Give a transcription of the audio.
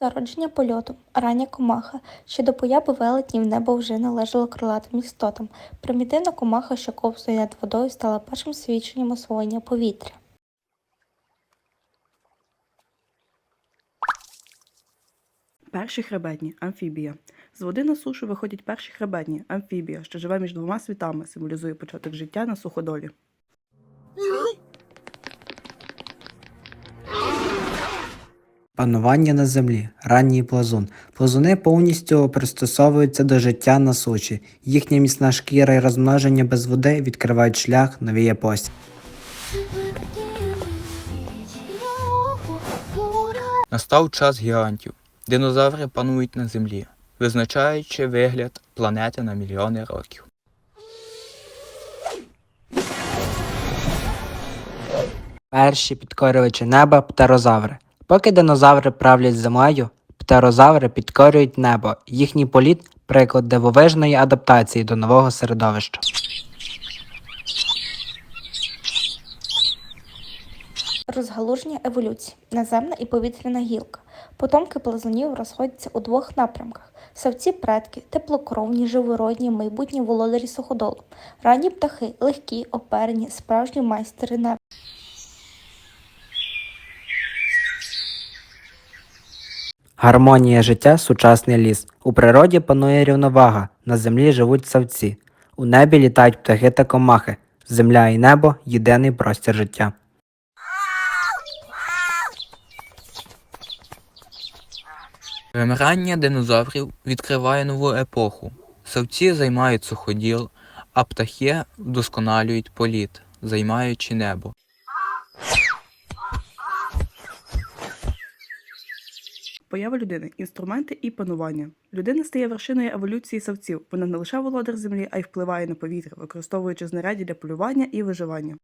зародження польоту, рання комаха, що до появи велетнів небо вже належало крилатим істотам. Примітивна комаха, що ковзує над водою, стала першим свідченням освоєння повітря. Перші хребетні амфібія. З води на сушу виходять перші хребетні амфібія, що живе між двома світами, символізує початок життя на суходолі. Панування на землі, ранній плазун. Плазуни повністю пристосовуються до життя на суші. Їхня міцна шкіра і розмноження без води відкривають шлях новій епосі. Настав час гігантів. Динозаври панують на землі, визначаючи вигляд планети на мільйони років. Перші підкорювачі неба птерозаври. Поки динозаври правлять землею, птерозаври підкорюють небо. Їхній політ приклад дивовижної адаптації до нового середовища. Розгалуження еволюції, наземна і повітряна гілка. Потомки плазунів розходяться у двох напрямках: савці предки, теплокровні, живородні, майбутні володарі суходолу. Ранні птахи, легкі, оперені, справжні майстери неба. Гармонія життя сучасний ліс. У природі панує рівновага, на землі живуть савці. У небі літають птахи та комахи. Земля і небо єдиний простір життя. Вимирання динозаврів відкриває нову епоху. Савці займають суходіл, а птахи вдосконалюють політ, займаючи небо. Поява людини, інструменти і панування. Людина стає вершиною еволюції савців. Вона не лише володар землі, а й впливає на повітря, використовуючи знаряддя для полювання і виживання.